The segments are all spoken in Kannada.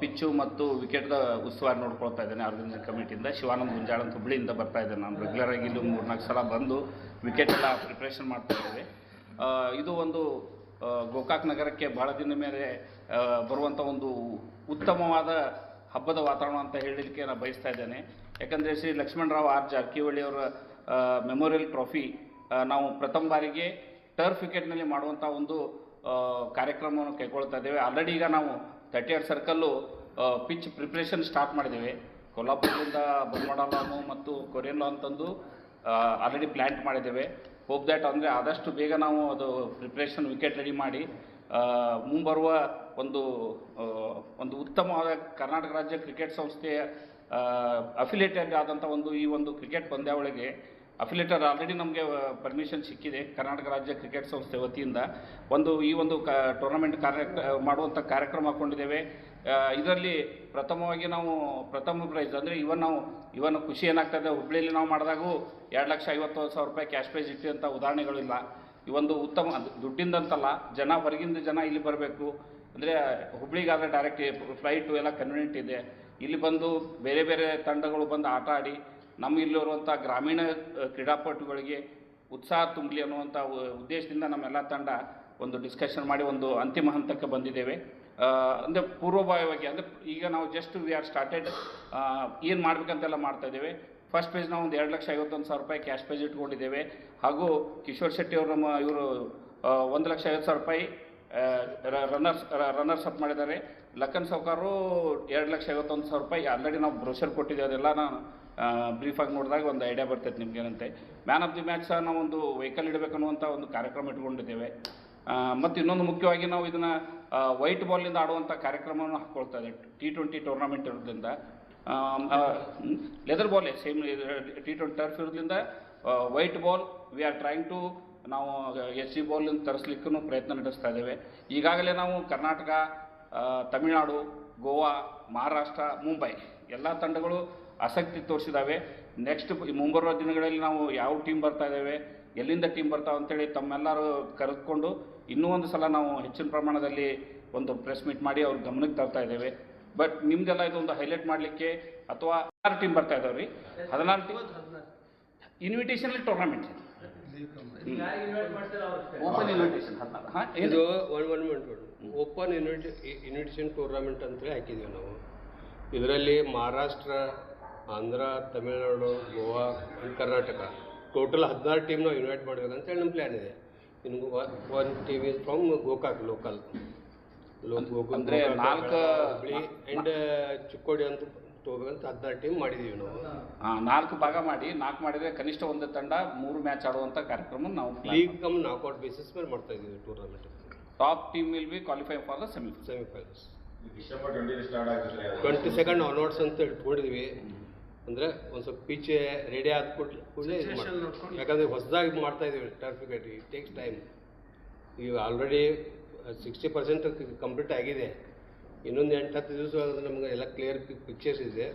ಪಿಚ್ಚು ಮತ್ತು ವಿಕೆಟ್ದ ಉಸ್ತುವಾರಿ ನೋಡ್ಕೊಳ್ತಾ ಇದ್ದೇನೆ ಆರ್ಗನೈಸಿಂಗ್ ಕಮಿಟಿಯಿಂದ. ಶಿವಾನಂದ್ ಗುಂಜಾಳ ಅಂತ ಹುಬ್ಳಿಯಿಂದ ಬರ್ತಾ ಇದ್ದೇನೆ ನಾನು. ರೆಗ್ಯುಲರ್ ಆಗಿ ಇಲ್ಲಿ ಮೂರ್ನಾಲ್ಕು ಸಲ ಬಂದು ವಿಕೆಟ್ ಎಲ್ಲ ಪ್ರಿಪ್ರೇಷನ್ ಮಾಡ್ತಾ ಇದ್ದೇವೆ. ಇದು ಒಂದು ಗೋಕಾಕ್ ನಗರಕ್ಕೆ ಬಹಳ ದಿನ ಮೇಲೆ ಬರುವಂಥ ಒಂದು ಉತ್ತಮವಾದ ಹಬ್ಬದ ವಾತಾವರಣ ಅಂತ ಹೇಳಲಿಕ್ಕೆ ನಾನು ಬಯಸ್ತಾ ಇದ್ದೇನೆ. ಯಾಕಂದರೆ ಶ್ರೀ ಲಕ್ಷ್ಮಣರಾವ್ ಆರ್ ಜಾರಕಿಹೊಳಿಯವರ ಮೆಮೋರಿಯಲ್ ಟ್ರೋಫಿ ನಾವು ಪ್ರಥಮ ಬಾರಿಗೆ ಟರ್ಫ್ ವಿಕೆಟ್ನಲ್ಲಿ ಮಾಡುವಂಥ ಒಂದು ಕಾರ್ಯಕ್ರಮವನ್ನು ಕೈಗೊಳ್ತಾ ಇದ್ದೇವೆ. ಆಲ್ರೆಡಿ ಈಗ ನಾವು thirty circle pitch preparation start ಮಾಡಿದ್ದೇವೆ. ಕೊಲ್ಲಾಪುರದಿಂದ ಲಾನು ಮತ್ತು ಕೊರಿಯನ್ ಅಂತಂದು ಆಲ್ರೆಡಿ ಪ್ಲ್ಯಾಂಟ್ ಮಾಡಿದ್ದೇವೆ. ಹೋಪ್ ದ್ಯಾಟ್ ಅಂದರೆ ಆದಷ್ಟು ಬೇಗ ನಾವು ಅದು ಪ್ರಿಪ್ರೇಷನ್ ವಿಕೆಟ್ ರೆಡಿ ಮಾಡಿ ಮುಂಬರುವ ಒಂದು ಒಂದು ಉತ್ತಮವಾದ ಕರ್ನಾಟಕ ರಾಜ್ಯ ಕ್ರಿಕೆಟ್ ಸಂಸ್ಥೆಯ ಅಫಿಲೇಟೆಡ್ ಆದಂಥ ಒಂದು ಈ ಒಂದು ಕ್ರಿಕೆಟ್ ಪಂದ್ಯಾವಳಿಗೆ ಅಫಿಲೇಟರ್ ಆಲ್ರೆಡಿ ನಮಗೆ ಪರ್ಮಿಷನ್ ಸಿಕ್ಕಿದೆ. ಕರ್ನಾಟಕ ರಾಜ್ಯ ಕ್ರಿಕೆಟ್ ಸಂಸ್ಥೆ ವತಿಯಿಂದ ಒಂದು, ಈ ಒಂದು ಕ ಟೂರ್ನಮೆಂಟ್ ಕಾರ್ಯ ಮಾಡುವಂಥ ಕಾರ್ಯಕ್ರಮ ಹಾಕ್ಕೊಂಡಿದ್ದೇವೆ ಇದರಲ್ಲಿ ಪ್ರಥಮವಾಗಿ ನಾವು ಪ್ರಥಮ ಪ್ರೈಸ್ ಅಂದರೆ ಇವನ್ ನಾವು ಇವನ್ ಖುಷಿ ಏನಾಗ್ತದೆ, ಹುಬ್ಳಿಯಲ್ಲಿ ನಾವು ಮಾಡಿದಾಗೂ ಎರಡು ಲಕ್ಷ ಐವತ್ತು ಸಾವಿರ ರೂಪಾಯಿ ಕ್ಯಾಶ್ ಪ್ರೈಸ್ ಅಂತ ಉದಾಹರಣೆಗಳಿಲ್ಲ. ಈ ಒಂದು ಉತ್ತಮ ದುಡ್ಡಿಂದಂತಲ್ಲ, ಜನ ಹೊರಗಿಂದ ಜನ ಇಲ್ಲಿ ಬರಬೇಕು. ಅಂದರೆ ಹುಬ್ಳಿಗಾದರೆ ಡೈರೆಕ್ಟ್ ಫ್ಲೈಟು ಎಲ್ಲ ಕನ್ವೀನಿಯಂಟ್ ಇದೆ. ಇಲ್ಲಿ ಬಂದು ಬೇರೆ ಬೇರೆ ತಂಡಗಳು ಬಂದು ಆಟ ಆಡಿ ನಮ್ಮ ಇಲ್ಲಿರುವಂಥ ಗ್ರಾಮೀಣ ಕ್ರೀಡಾಪಟುಗಳಿಗೆ ಉತ್ಸಾಹ ತುಂಬಲಿ ಅನ್ನುವಂಥ ಉದ್ದೇಶದಿಂದ ನಮ್ಮೆಲ್ಲ ತಂಡ ಒಂದು ಡಿಸ್ಕಷನ್ ಮಾಡಿ ಒಂದು ಅಂತಿಮ ಹಂತಕ್ಕೆ ಬಂದಿದ್ದೇವೆ. ಅಂದರೆ ಪೂರ್ವಭಾವಿಯಾಗಿ, ಅಂದರೆ ಈಗ ನಾವು ಜಸ್ಟ್ ವಿ ಆರ್ ಸ್ಟಾರ್ಟೆಡ್ ಏನು ಮಾಡಬೇಕಂತೆಲ್ಲ ಮಾಡ್ತಾ ಇದ್ದೇವೆ. ಫಸ್ಟ್ ಪೇಜ್ ನಾವು ಒಂದು ಎರಡು ಲಕ್ಷ ಐವತ್ತೊಂದು ಸಾವಿರ ರೂಪಾಯಿ ಕ್ಯಾಶ್ ಪೇಜ್ ಇಟ್ಕೊಂಡಿದ್ದೇವೆ. ಹಾಗೂ ಕಿಶೋರ್ ಶೆಟ್ಟಿ ಅವರು ನಮ್ಮ ಇವರು ಒಂದು ಲಕ್ಷ ಐವತ್ತು ಸಾವಿರ ರೂಪಾಯಿ ರನ್ನರ್ಸ್ ರನ್ನರ್ಸ್ ಅಪ್ ಮಾಡಿದ್ದಾರೆ. ಲಕ್ಕನ್ ಸೌಕಾರು ಎರಡು ಲಕ್ಷ ಐವತ್ತೊಂದು ಸಾವಿರ ರೂಪಾಯಿ ಆಲ್ರೆಡಿ ನಾವು ಬ್ರೋಷರ್ ಕೊಟ್ಟಿದ್ದೆ ಅದೆಲ್ಲ ನಾನು ಬ್ರೀಫಾಗಿ ನೋಡಿದಾಗ ಒಂದು ಐಡಿಯಾ ಬರ್ತೈತೆ ನಿಮಗೇನಂತೆ ಮ್ಯಾನ್ ಆಫ್ ದಿ ಮ್ಯಾಚ್ ಸಹ ನಾವು ಒಂದು ವೆಹಿಕಲ್ ಇಡಬೇಕನ್ನುವಂಥ ಒಂದು ಕಾರ್ಯಕ್ರಮ ಇಟ್ಕೊಂಡಿದ್ದೇವೆ. ಮತ್ತು ಇನ್ನೊಂದು ಮುಖ್ಯವಾಗಿ ನಾವು ಇದನ್ನು ವೈಟ್ ಬಾಲ್ನಿಂದ ಆಡುವಂಥ ಕಾರ್ಯಕ್ರಮವನ್ನು ಹಾಕ್ಕೊಳ್ತಾ ಇದೆ ಟಿ ಟ್ವೆಂಟಿ ಟೂರ್ನಮೆಂಟ್ ಇರೋದ್ರಿಂದ. Leather ball same T twenty turf ಇರೋದ್ರಿಂದ white ball we are trying to ನಾವು ಎಸ್ ಸಿ ಬಾಲ್ನಿಂದ ತರಿಸ್ಲಿಕ್ಕೂ ಪ್ರಯತ್ನ ನಡೆಸ್ತಾ ಇದ್ದೇವೆ. ಈಗಾಗಲೇ ನಾವು ಕರ್ನಾಟಕ ತಮಿಳುನಾಡು ಗೋವಾ ಮಹಾರಾಷ್ಟ್ರ ಮುಂಬೈ ಎಲ್ಲ ತಂಡಗಳು ಆಸಕ್ತಿ ತೋರಿಸಿದ್ದಾವೆ ನೆಕ್ಸ್ಟ್ ಮುಂಬರುವ ದಿನಗಳಲ್ಲಿ ನಾವು ಯಾವ ಟೀಮ್ ಬರ್ತಾ ಇದ್ದೇವೆ ಎಲ್ಲಿಂದ ಟೀಮ್ ಬರ್ತಾವೆ ಅಂತೇಳಿ ತಮ್ಮೆಲ್ಲರೂ ಕರೆದುಕೊಂಡು ಇನ್ನೂ ಒಂದು ಸಲ ನಾವು ಹೆಚ್ಚಿನ ಪ್ರಮಾಣದಲ್ಲಿ ಒಂದು ಪ್ರೆಸ್ ಮೀಟ್ ಮಾಡಿ ಅವ್ರ ಗಮನಕ್ಕೆ ತರ್ತಾ ಇದ್ದೇವೆ. ಬಟ್ ನಿಮ್ದೆಲ್ಲ ಇದೊಂದು ಹೈಲೈಟ್ ಮಾಡಲಿಕ್ಕೆ ಅಥವಾ ಆರು ಟೀಮ್ ಬರ್ತಾ ಇದಾವೆ ರೀ ಹದಿನಾರು. Team invitation tournament open invitation ಇದು one one minute open invite invitation tournament ಅಂತೇಳಿ ಹಾಕಿದ್ವಿ ನಾವು. ಇದರಲ್ಲಿ ಮಹಾರಾಷ್ಟ್ರ ಆಂಧ್ರ ತಮಿಳುನಾಡು ಗೋವಾ ಕರ್ನಾಟಕ. ಟೋಟಲ್ ಹದಿನಾರು ಟೀಮ್ ನಾವು ಇನ್ವೈಟ್ ಮಾಡಬೇಕಂತೇಳಿ ನಮ್ಮ ಪ್ಲ್ಯಾನ್ ಇದೆ. ಇನ್ನು one team is from Gokak local ಅಂದ್ರೆ ನಾಲ್ಕು- ಹುಬ್ಳಿ ಆ್ಯಂಡ್ ಚಿಕ್ಕೋಡಿ ಅಂತ ತಗೋಬೇಕಂತ ಹದಿನಾರು ಟೀಮ್ ಮಾಡಿದ್ದೀವಿ ನಾವು. ಹಾಂ ನಾಲ್ಕು ಭಾಗ ಮಾಡಿ ನಾಲ್ಕು ಮಾಡಿದರೆ ಕನಿಷ್ಠ ಒಂದು ತಂಡ ಮೂರು ಮ್ಯಾಚ್ ಆಡುವಂಥ ಕಾರ್ಯಕ್ರಮ ನಾವು ಲೀಗ್ ಕಮ್ ನಾಕೌಟ್ ಬೇಸಿಸ್ ಮೇಲೆ ಮಾಡ್ತಾ ಇದ್ದೀವಿ tournament top team will be qualify for the semi semifinals twenty second onwards ಅಂತ ಇಟ್ಕೊಂಡಿದ್ವಿ ಅಂದರೆ ಒಂದು ಸ್ವಲ್ಪ ಪೀಚೆ ರೆಡಿ ಆದ ಕೂಡಲೇ ಕೂಡಲೇ ಇದು ಮಾಡಿ ಯಾಕಂದರೆ ಹೊಸದಾಗಿ ಮಾಡ್ತಾ ಇದ್ದೀವಿ ಟರ್ಫ್ ಕಟ್ಟಿ ಇಟ್ ಟೇಕ್ಸ್ ಟೈಮ್ ಈಗ ಆಲ್ರೆಡಿ ಸಿಕ್ಸ್ಟಿ ಪರ್ಸೆಂಟ್ ಕಂಪ್ಲೀಟ್ ಆಗಿದೆ. ಇನ್ನೊಂದು ಎಂಟು ಹತ್ತು ದಿವಸ ನಮಗೆ ನಮ್ಗೆ ಎಲ್ಲ ಕ್ಲಿಯರ್ ಪಿಕ್ಚರ್ಸ್ ಇದೆ.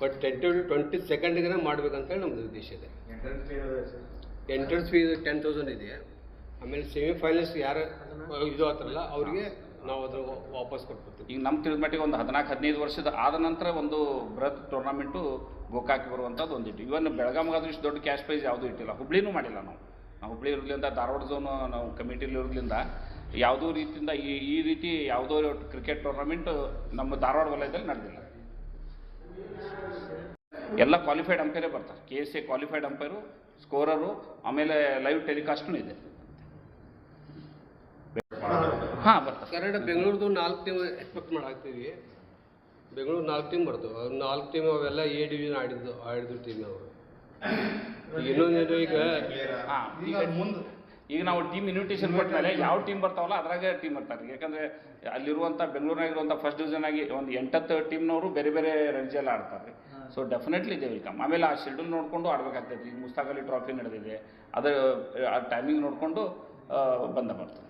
ಬಟ್ ಟೆನ್ ಟು ಟ್ವೆಂಟಿ ಸೆಕೆಂಡ್ಗೆ ಮಾಡ್ಬೇಕಂತೇಳಿ ನಮ್ಮದು ಉದ್ದೇಶ ಇದೆ. Entrance fee sir? Entrance fees ten thousand ಇದೆ. ಆಮೇಲೆ ಸೆಮಿಫೈನಲ್ಸ್ ಯಾರು ಇದು ಆತರಲ್ಲ ಅವರಿಗೆ ನಾವು ಅದ್ರ ವಾಪಸ್ ಕೊಟ್ಬಿಡ್ತೀವಿ. ಈಗ ನಮ್ಮ ತಿಳಿದ ಮಟ್ಟಿಗೆ ಒಂದು ಹದಿನಾಲ್ಕು ಹದಿನೈದು ವರ್ಷದ ಆದ ನಂತರ ಒಂದು ಬೃಹತ್ ಟೂರ್ನಮೆಂಟು ಗೋಕಾಕಿ ಬರುವಂಥದ್ದು ಒಂದಿಟ್ಟು ಇವನ್ ಬೆಳಗಾವಿಗಾದ್ರೂ ಇಷ್ಟು ದೊಡ್ಡ ಕ್ಯಾಶ್ ಪ್ರೈಸ್ ಯಾವುದೂ ಇಟ್ಟಿಲ್ಲ. ಹುಬ್ಳಿನೂ ಮಾಡಿಲ್ಲ ನಾವು. ನಾವು ಹುಬ್ಳಿ ಇರೋದ್ರಿಂದ ಧಾರವಾಡ ಝೋನು ನಾವು ಕಮಿಟಿಲಿ ಇರೋದ್ರಿಂದ ಯಾವುದೋ ರೀತಿಯಿಂದ ಈ ಈ ರೀತಿ ಯಾವುದೋ ಕ್ರಿಕೆಟ್ ಟೂರ್ನಮೆಂಟ್ ನಮ್ಮ ಧಾರವಾಡ ವಲಯದಲ್ಲಿ ನಡೆದಿಲ್ಲ. ಎಲ್ಲ ಕ್ವಾಲಿಫೈಡ್ ಅಂಪೈರೇ ಬರ್ತಾರೆ. K S A qualified umpire scorer ಆಮೇಲೆ ಲೈವ್ ಟೆಲಿಕಾಸ್ಟೂ ಇದೆ. ಹಾಂ ಬರ್ತಾರೆ. ಕನ್ನಡ ಬೆಂಗಳೂರದು ನಾಲ್ಕು ಟೀಮ್ ಎಕ್ಸ್ಪೆಕ್ಟ್ ಮಾಡಾಕ್ತೀವಿ. ಬೆಂಗಳೂರು ನಾಲ್ಕು ಟೀಮ್ ಬರ್ತವೆ. ನಾಲ್ಕು ಟೀಮ್ ಅವೆಲ್ಲ ಎ ಡಿವಿಷನ್ ಆಡಿದ್ದು ಆಡಿದ್ರು ಟೀಮ್ ಅವರು. ಇನ್ನೊಂದೇನು ಈಗ ಹಾಂ ಈಗ ಮುಂದೆ ಈಗ ನಾವು ಟೀಮ್ ಇನ್ವಿಟೇಷನ್ ಕೊಟ್ಟಮೇಲೆ ಯಾವ ಟೀಮ್ ಬರ್ತಾವಲ್ಲ ಅದ್ರಾಗೆ ಟೀಮ್ ಬರ್ತಾರೆ. ಯಾಕಂದರೆ ಅಲ್ಲಿರುವಂಥ ಬೆಂಗಳೂರಿನಾಗಿರುವಂಥ ಫಸ್ಟ್ ಡಿವಿಷನ್ ಆಗಿ ಒಂದು ಎಂಟತ್ತು ಟೀಮ್ನವರು ಬೇರೆ ಬೇರೆ ರಂಜಿಯಲ್ಲಿ ಆಡ್ತಾರೆ. ಸೊ ಡೆಫಿನೆಟ್ಲಿ ದೇ ವಿಲ್ಕಮ್ ಆಮೇಲೆ ಆ ಶೆಡ್ಯೂಲ್ ನೋಡಿಕೊಂಡು ಆಡ್ಬೇಕಾಗ್ತೈತಿ. ಈಗ ಮುಸ್ತಾಕ್ ಅಲಿ ಟ್ರಾಫಿ ನಡೆದಿದೆ. ಅದು ಆ ಟೈಮಿಂಗ್ ನೋಡಿಕೊಂಡು ಬಂದ ಬರ್ತಾರೆ.